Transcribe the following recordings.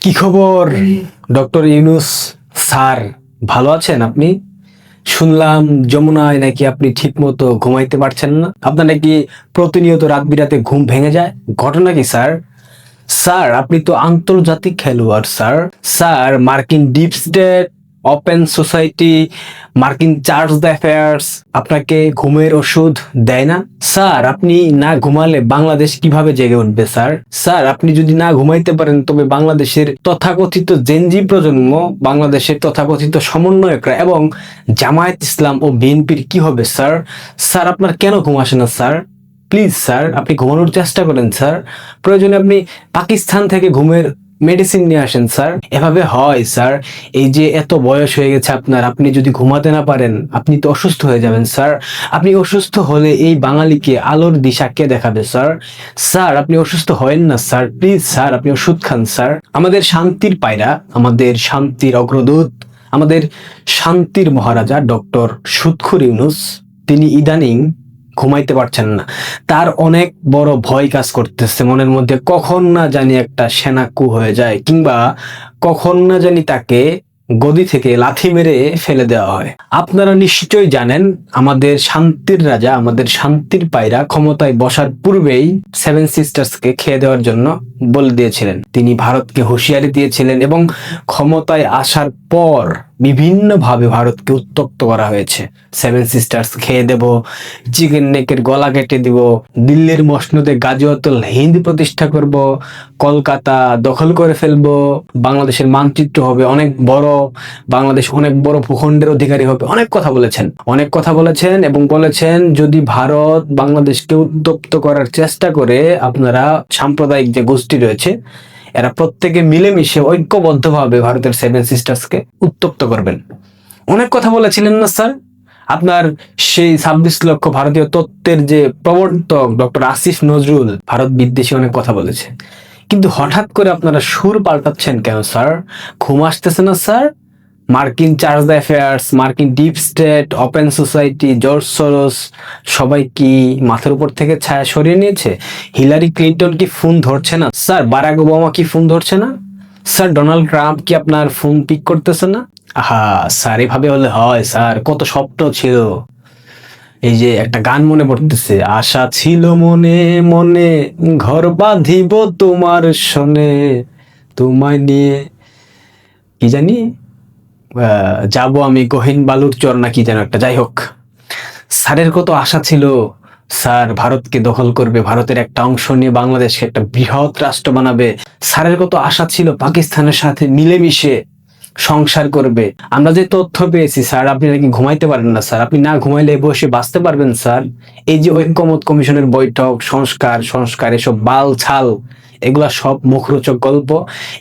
কি খবর? Doctor Yunus, sir, ভালো আছেন আপনি? শুনলাম যমুনায় নাকি আপনি ঠিক মতো ঘুমাইতে পারছেন না। আপনার নাকি প্রতিনিয়ত রাত বিরাতে ঘুম ভেঙে যায়? ঘটনা কি, স্যার? স্যার, আপনি তো আন্তর্জাতিক খেলোয়াড়, স্যার। স্যার, মার্কিন ডিপ স্টেট ওপেন সোসাইটি মার্কিন চার্জ দ্য অ্যাফেয়ার্স আপনাকে ঘুমের ওষুধ দেয় না? স্যার আপনি না ঘুমালে বাংলাদেশ কীভাবে জেগে উঠবে স্যার স্যার আপনি যদি না ঘুমাইতে পারেন, তবে বাংলাদেশের তথাকথিত জেনজি প্রজন্ম, বাংলাদেশের তথাকথিত সমন্বয়করা এবং জামায়াত ইসলাম ও বিএনপির কি হবে স্যার স্যার আপনার কেন ঘুম আসে না স্যার প্লিজ স্যার আপনি ঘুমানোর চেষ্টা করেন স্যার প্রয়োজনে আপনি পাকিস্তান থেকে ঘুমের মেডিসিন নিয়ে আসেন স্যার এভাবে হয় স্যার এই যে এত বয়স হয়ে গেছে আপনার, আপনি যদি ঘুমাতে না পারেন, আপনি তো অসুস্থ হয়ে যাবেন স্যার আপনি অসুস্থ হলে এই বাঙালিকে আলোর দিশা কে দেখাবে স্যার স্যার আপনি অসুস্থ হয়েন না স্যার প্লিজ স্যার আপনি ওষুধ খান স্যার আমাদের শান্তির পায়রা, আমাদের শান্তির অগ্রদূত, আমাদের শান্তির মহারাজা ডক্টর সুৎখুর ইউনুস, তিনি ইদানিং ঘুমাইতে পারছেন না। তার অনেক বড় ভয় কাজ করতেছে মনের মধ্যে, কখন না জানি একটা সেনা কু হয়ে যায় কিংবা কখন না জানি তাকে গদি থেকে লাথি মেরে ফেলে দেওয়া হয়। আপনারা নিশ্চয়ই জানেন, আমাদের শান্তির রাজা, আমাদের শান্তির পায়রা ক্ষমতায় বসার পূর্বেই সেভেন সিস্টার্সকে খেয়ে দেওয়ার জন্য বলে দিয়েছিলেন। তিনি ভারতকে হুঁশিয়ারি দিয়েছিলেন এবং ক্ষমতায় আসার পর বিভিন্নভাবে ভারতকে উত্তক্ত করা হয়েছে। সেভেন সিস্টার্স খেয়ে দেব চিকেন নেকের গলা কেটে দিব, দিল্লির মসনদে গাজিয়াতুল হিন্দ প্রতিষ্ঠা করব, কলকাতা দখল করে ফেলব, বাংলাদেশের মানচিত্র হবে অনেক বড়, বাংলাদেশ অনেক বড় ভূখণ্ডের অধিকারী হবে। অনেক কথা বলেছেন। অনেক কথা বলেছেন এবং বলেছেন, যদি ভারত বাংলাদেশকে উত্তপ্ত করার চেষ্টা করে, আপনারা সাম্প্রদায়িক যে গোষ্ঠী রয়েছে এরা প্রত্যেকে মিলেমিশে ঐক্যবদ্ধভাবে ভারতের সেভেন সিস্টার্সকে উত্তপ্ত করবেন। অনেক কথা বলেছিলেন না, স্যার? আপনার সেই ছাব্বিশ লক্ষ ভারতীয় তত্ত্বের যে প্রবর্তক ডক্টর আসিফ নজরুল, ভারত বিদ্বেষী অনেক কথা বলেছে। কিন্তু হঠাৎ করে আপনারা সুর পাল্টাচ্ছেন কেন, স্যার? ঘুম আসতেছে না, স্যার? মার্কিন চার্জ দ্য অ্যাফেয়ার্স, মার্কিন deep state, open society, George Soros, সবাই কি মাথার উপর থেকে ছায়া সরিয়ে নিয়েছে? হিলারি ক্লিন্টন কি ফোন ধরছে না? স্যার, বারাক ওবামা কি ফোন ধরছে না? স্যার, ডোনাল্ড ট্রাম্প কি আপনার ফোন পিক করতেছে না? আহা, স্যার, এভাবে হলে হয়, স্যার, কত স্বপ্ন ছিল। এই যে একটা গান মনে পড়তেছে, আশা ছিল মনে মনে, ঘর বাঁধিব তোমার শোনে তোমায় নিয়ে, কি জানি? যাব আমি গহীন বালুর চর নাকি যেন একটা। যাই হোক, স্যারের কত আশা ছিল, স্যার ভারতকে দখল করবে, ভারতের একটা অংশ নিয়ে বাংলাদেশকে একটা বৃহৎ রাষ্ট্র বানাবে। স্যারের কত আশা ছিল, পাকিস্তানের সাথে মিলেমিশে সংসার করবে। আমরা যে তথ্য পেয়েছি, স্যার, আপনি নাকি ঘুমাইতে পারেন না, স্যার। আপনি না ঘুমাইলে বসে বাঁচতে পারবেন, স্যার। এই যে ঐক্যমত কমিশনের বৈঠক, সংস্কার সংস্কার, এসব বাল ছাল, এগুলা সব মুখরোচক গল্প।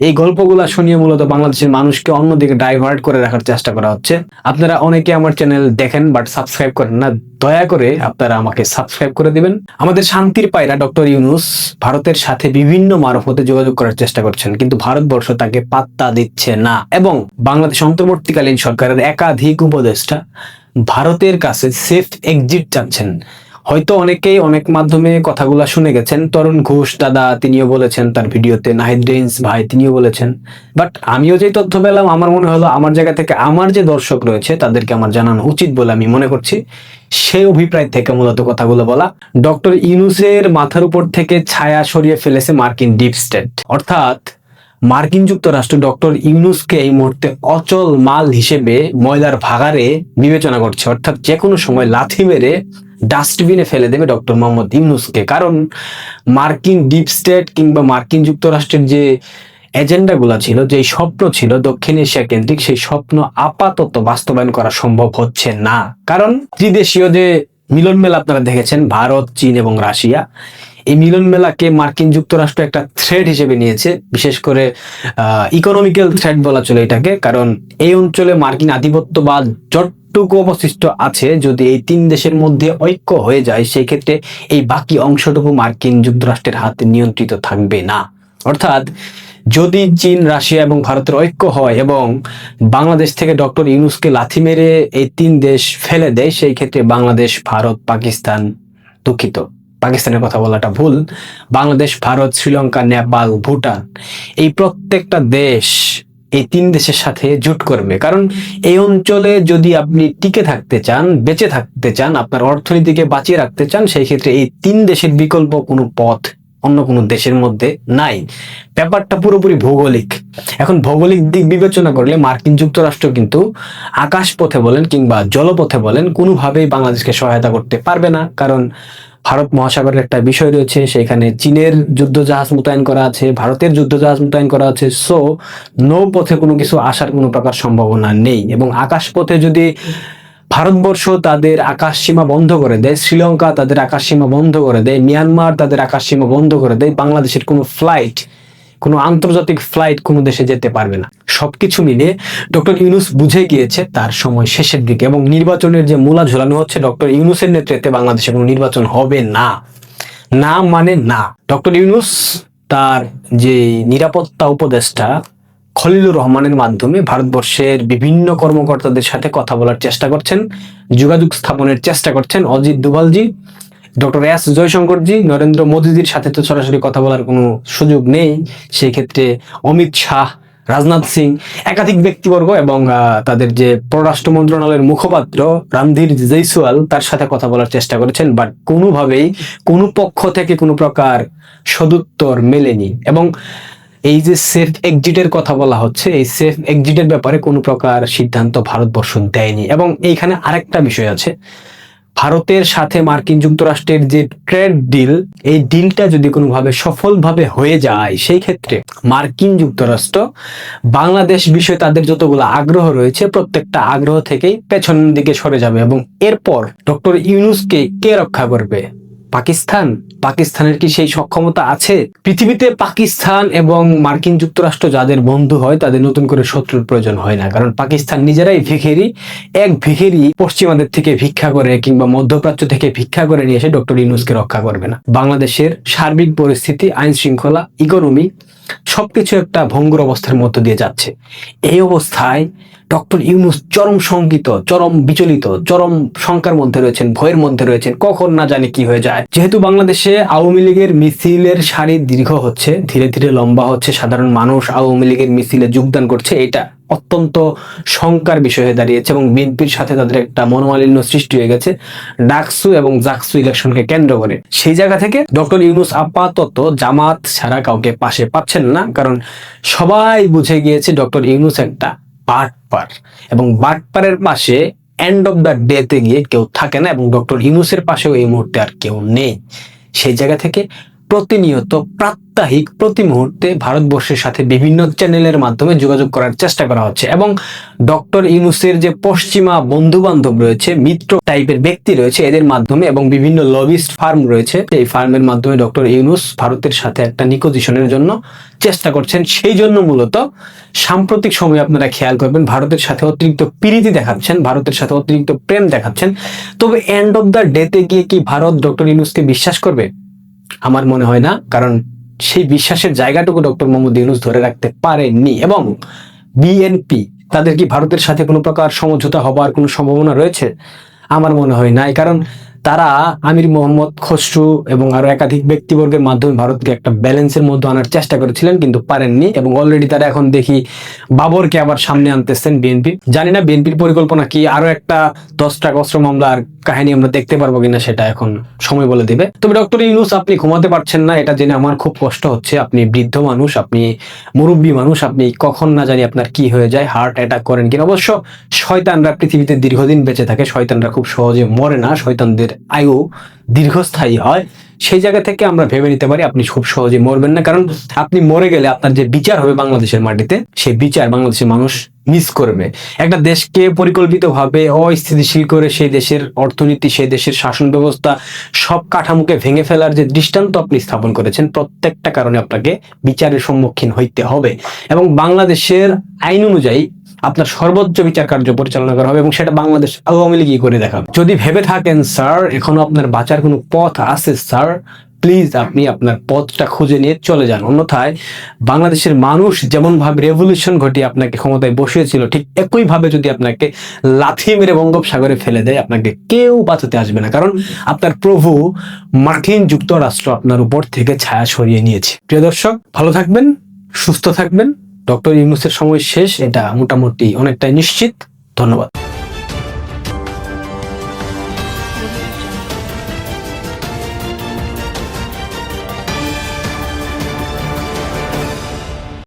এই গল্পগুলা শুনিয়ে মূলত বাংলাদেশের মানুষকে অন্যদিকে ডাইভার্ট করে রাখার চেষ্টা করা হচ্ছে। আপনারা অনেকে আমার চ্যানেল দেখেন বাট সাবস্ক্রাইব করেন না। দয়া করে আপনারা আমাকে সাবস্ক্রাইব করে দিবেন। আমাদের শান্তির পায়রা ডক্টর ইউনুস ভারতের সাথে বিভিন্ন মারফতে যোগাযোগ করার চেষ্টা করছেন, কিন্তু ভারতবর্ষ তাকে পাত্তা দিচ্ছে না। এবং বাংলাদেশ অন্তর্বর্তীকালীন সরকারের একাধিক উপদেষ্টা ভারতের কাছে সেফ এক্সিট চাচ্ছেন। হয়তো অনেকেই অনেক মাধ্যমে কথাগুলো শুনে গেছেন। তরুণ ঘোষ দাদা, তিনিও বলেছেন তার ভিডিওতে, নাহিদ রেঞ্জ ভাই, তিনিও বলেছেন। বাট আমিও যে তথ্য পেলাম, আমার মনে হলো আমার জায়গা থেকে আমার যে দর্শক রয়েছে, তাদেরকে আমার জানানো উচিত বলে আমি মনে করছি। সেই অভিপ্রায় থেকে মূলত কথাগুলো বলা। ডক্টর ইউনুসের মাথার উপর থেকে ছায়া সরিয়ে ফেলেছে মার্কিন ডিপ স্টেট। অর্থাৎ মার্কিন যুক্তরাষ্ট্র ডক্টর ইউনুসকে এই মুহূর্তে অচল মাল হিসেবে ময়লার ভাগারে বিবেচনা করছে। অর্থাৎ যে কোনো সময় লাথি মেরে ডাস্টবিনে ফেলে দেবে ডক্টর মোহাম্মদ ইউনুসকে। কারণ মার্কিন ডিপ স্টেট কিংবা মার্কিন যুক্তরাষ্ট্রের যে এজেন্ডাগুলো ছিল, যে স্বপ্ন ছিল দক্ষিণ এশিয়া কেন্দ্রিক, সেই স্বপ্ন আপাতত বাস্তবায়ন করা সম্ভব হচ্ছে না। কারণ ত্রিদেশীয় যে মিলন মেলা আপনারা দেখেছেন, ভারত, চীন এবং রাশিয়া, এই মিলন মেলাকে মার্কিন যুক্তরাষ্ট্র একটা থ্রেড হিসেবে নিয়েছে। বিশেষ করে ইকোনমিক্যাল থ্রেড বলা চলে এটাকে। কারণ এই অঞ্চলে মার্কিন আধিপত্যবাদ যতটুকু অবশিষ্ট আছে। যদি এই তিন দেশের মধ্যে ঐক্য হয়ে যায় সেই ক্ষেত্রে এই বাকি অংশটুকু মার্কিন যুক্তরাষ্ট্রের হাতে নিয়ন্ত্রিত থাকবে না। অর্থাৎ যদি চীন, রাশিয়া এবং ভারতের ঐক্য হয় এবং বাংলাদেশ থেকে ডক্টর ইউনুসকে লাথি মেরে এই তিন দেশ ফেলে দেয় সেই ক্ষেত্রে বাংলাদেশ, ভারত, পাকিস্তান দুঃখিত। পাকিস্তানের কথা বলাটা ভুল। বাংলাদেশ, ভারত, শ্রীলঙ্কা, নেপাল, ভুটান এই প্রত্যেকটা দেশ এই তিন দেশের সাথে জোট করবে। কারণ এই অঞ্চলে যদি আপনি টিকে থাকতে চান, বেঁচে থাকতে চান, আপনার অর্থনীতিকে বাঁচিয়ে রাখতে চান, সেই ক্ষেত্রে এই তিন দেশের বিকল্প কোনো পথ অন্য কোনো দেশের মধ্যে নাই। ব্যাপারটা পুরোপুরি ভৌগোলিক। এখন ভৌগোলিক দিক বিবেচনা করলে মার্কিন যুক্তরাষ্ট্র কিন্তু আকাশ পথে বলেন কিংবা জলপথে বলেন কোনোভাবেই বাংলাদেশকে সহায়তা করতে পারবে না। কারণ ভারত মহাসাগরের একটা বিষয় রয়েছে, সেখানে চীনের যুদ্ধ জাহাজ মোতায়েন করা আছে, ভারতের যুদ্ধ জাহাজ মোতায়েন করা আছে সো নৌপথে কোনো কিছু আসার কোনো প্রকার সম্ভাবনা নেই এবং আকাশ পথে যদি ভারতবর্ষ তাদের আকাশ সীমা বন্ধ করে দেয়, শ্রীলঙ্কা তাদের আকাশ সীমা বন্ধ করে দেয়, মিয়ানমার তাদের আকাশ সীমা বন্ধ করে দেয়, বাংলাদেশের কোনো ফ্লাইট কোনো আন্তর্জাতিক ফ্লাইট কোনো দেশে যেতে পারবে না। সবকিছু মিলে ডক্টর ইউনুস বুঝে গিয়েছে তার সময় শেষের দিকে এবং নির্বাচনের যে মূলা ঝোলানো হচ্ছে, ডক্টর ইউনুসের নেতৃত্বে বাংলাদেশে কোনো নির্বাচন হবে না। না মানে না। ডক্টর ইউনুস তার যে নিরাপত্তা উপদেষ্টা খলিলুর রহমানের মাধ্যমে ভারতবর্ষের বিভিন্ন কর্মকর্তাদের সাথে কথা বলার চেষ্টা করছেন, যোগাযোগ স্থাপনের চেষ্টা করছেন অজিত দুবালজি ডক্টর এস জয়শঙ্করজি, নরেন্দ্র মোদীজির সাথে তো সরাসরি কথা বলার কোনো সুযোগ নেই। সেই ক্ষেত্রে অমিত শাহ রাজনাথ সিং, একাধিক ব্যক্তিবর্গ এবং তাদের যে পররাষ্ট্র মন্ত্রণালয়ের মুখপাত্র রামধীর জৈসওয়াল তার সাথে কথা বলার চেষ্টা করেছেন বাট কোনোভাবেই কোনো পক্ষ থেকে কোনো প্রকার সদুত্তর মেলেনি। এবং এই যে সেফ এক্সিটের কথা বলা হচ্ছে, এই সেফ এক্সিটের ব্যাপারে কোনো প্রকার সিদ্ধান্ত ভারতবর্ষ দেয়নি। এবং এইখানে আরেকটা বিষয় আছে, ভারতের সাথে মার্কিন যুক্তরাষ্ট্রের যে ট্রেড ডিল, এই ডিলটা যদি কোনোভাবে সফলভাবে হয়ে যায়, সেই ক্ষেত্রে মার্কিন যুক্তরাষ্ট্র, বাংলাদেশ বিষয়ে তাদের যতগুলো আগ্রহ রয়েছে, প্রত্যেকটা আগ্রহ থেকেই পেছনের দিকে সরে যাবে এবং এরপর ডক্টর ইউনুসকে কে রক্ষা করবে? পাকিস্তান? পাকিস্তানের কি সেই সক্ষমতা আছে? পৃথিবীতে পাকিস্তান এবং মার্কিন যুক্তরাষ্ট্র যাদের বন্ধু হয়, তাদের নতুন করে শত্রুর প্রয়োজন হয় না। কারণ পাকিস্তান নিজেরাই ভিখেরি, এক ভিখেরি পশ্চিমাদের থেকে ভিক্ষা করে কিংবা মধ্যপ্রাচ্য থেকে ভিক্ষা করে নিয়ে এসে ডক্টর ইউনুসকে রক্ষা করবে না। বাংলাদেশের সার্বিক পরিস্থিতি, আইন শৃঙ্খলা ইকোনমি সবকিছু একটা ভঙ্গুর অবস্থার মধ্য দিয়ে যাচ্ছে। এই অবস্থায় ডক্টর ইউনুস চরম শঙ্কিত, চরম বিচলিত, চরম শঙ্কার মধ্যে রয়েছেন, ভয়ের মধ্যে রয়েছেন, কখন না জানে কি হয়ে যায়। যেহেতু বাংলাদেশে আওয়ামী লীগের মিছিলের সারি দীর্ঘ হচ্ছে, ধীরে ধীরে লম্বা হচ্ছে, সাধারণ মানুষ আওয়ামী লীগের মিছিলে যোগদান করছে, এটা অত্যন্ত শঙ্কার বিষয় হয়ে দাঁড়িয়েছে এবং বিএনপির সাথে তাদের একটা মনোমালিন্য সৃষ্টি হয়ে গেছে, ডাকসু এবং জাকসু ইলেকশনকে কেন্দ্র করে। সেই জায়গা থেকে ডক্টর ইউনুস আপাতত জামাত ছাড়া কাউকে পাশে পাচ্ছেন না, কারণ সবাই বুঝে গিয়েছে ডক্টর ইউনুস একটা বাটপার। এবং বাটপারের পাশে এন্ড অফ দ্য ডেতে গিয়ে কেউ থাকে না এবং ডক্টর ইউনুসের পাশেও এই মুহূর্তে আর কেউ নেই। সেই জায়গা থেকে প্রতিনিয়ত প্রাত্যহিক প্রতি মুহূর্তে ভারতবর্ষের সাথে বিভিন্ন চ্যানেলের মাধ্যমে যোগাযোগ করার চেষ্টা করা হচ্ছে এবং ডক্টর ইউনুসের যে পশ্চিমা বন্ধু বান্ধব রয়েছে, মিত্র টাইপের ব্যক্তি রয়েছে এদের মাধ্যমে এবং বিভিন্ন লবিস্ট ফার্ম রয়েছে, এই ফার্মের মাধ্যমে ডক্টর ইউনুস ভারতের সাথে একটা নিকোজিশনের জন্য চেষ্টা করছেন। সেই জন্য মূলত সাম্প্রতিক সময়ে আপনারা খেয়াল করবেন, ভারতের সাথে অতিরিক্ত প্রীতি দেখাচ্ছেন, ভারতের সাথে অতিরিক্ত প্রেম দেখাচ্ছেন। তবে এন্ড অফ দ্য ডেতে গিয়ে কি ভারত ডক্টর ইউনুসকে বিশ্বাস করবে? আমার মনে হয় না, কারণ সেই বিশ্বাসের জায়গাটুকু ডক্টর মোহাম্মদ ইউনুস ধরে রাখতে পারেননি। এবং বিএনপি তাদের কি ভারতের সাথে কোনো প্রকার সমঝোতা হবার কোনো সম্ভাবনা রয়েছে? আমার মনে হয় নাই, কারণ তারা আমির মোহাম্মদ খসরু এবং আরও একাধিক ব্যক্তিবর্গের মাধ্যমে ভারতকে একটা ব্যালেন্সের মধ্যে আনার চেষ্টা করেছিলেন, কিন্তু পারেননি এবং অলরেডি তারা এখন দেখি বাবরকে আবার সামনে আনতেছেন বিএনপি জানি না বিএনপির পরিকল্পনা কি, আরও একটা দশটা অস্ত্র মামলার কাহিনী আমরা দেখতে পারব কিনা সেটা এখন সময় বলে দিবে। তবে ডক্টর ইউনুস, আপনি ঘুমাতে পারছেন না, এটা জেনে আমার খুব কষ্ট হচ্ছে। আপনি বৃদ্ধ মানুষ, আপনি মুরব্বী মানুষ, আপনি কখন না জানি আপনার কি হয়ে যায় হার্ট অ্যাটাক করেন কিনা। অবশ্য শয়তানরা পৃথিবীতে দীর্ঘদিন বেঁচে থাকে, শয়তানরা খুব সহজে মরে না, শয়তানদের আয়ু দীর্ঘস্থায়ী হয়, সেই জায়গা থেকে আমরা ভেবে নিতে পারি আপনি খুব সহজে মরবেন না। কারণ আপনি মরে গেলে আপনার যে বিচার হবে বাংলাদেশের মাটিতে, সেই বিচার বাংলাদেশের মানুষ মিস করবে। একটা দেশকে পরিকল্পিতভাবে অস্থিতিশীল করে সেই দেশের অর্থনীতি, সেই দেশের শাসন ব্যবস্থা, সব কাঠামোকে ভেঙে ফেলার যে দৃষ্টান্ত আপনি স্থাপন করেছেন, প্রত্যেকটা কারণে আপনাকে বিচারের সম্মুখীন হইতে হবে। এবং বাংলাদেশের আইন অনুযায়ী আপনার সর্বোচ্চ বিচার কার্য পরিচালনা করা হবে এবং সেটা বাংলাদেশ আওয়ামী লীগই করে দেখাবে। যদি ভেবে থাকেন, স্যার, এখনও আপনার বাঁচার কোনো পথ আছে, স্যার, প্লিজ আপনি আপনার পথটা খুঁজে নিয়ে চলে যান। অন্যথায় বাংলাদেশের মানুষ যেমনভাবে রেভলিউশন ঘটিয়ে আপনাকে ক্ষমতায় বসিয়েছিল, ঠিক একইভাবে যদি আপনাকে লাথি মেরে বঙ্গোপসাগরে ফেলে দেয়, আপনাকে কেউ বাঁচাতে আসবে না। কারণ আপনার প্রভু মার্কিন যুক্তরাষ্ট্র আপনার উপর থেকে ছায়া সরিয়ে নিয়েছে। প্রিয় দর্শক, ভালো থাকবেন, সুস্থ থাকবেন। ডক্টর ইউনুসের সময় শেষ এটা মোটামুটি অনেকটাই নিশ্চিত। ধন্যবাদ।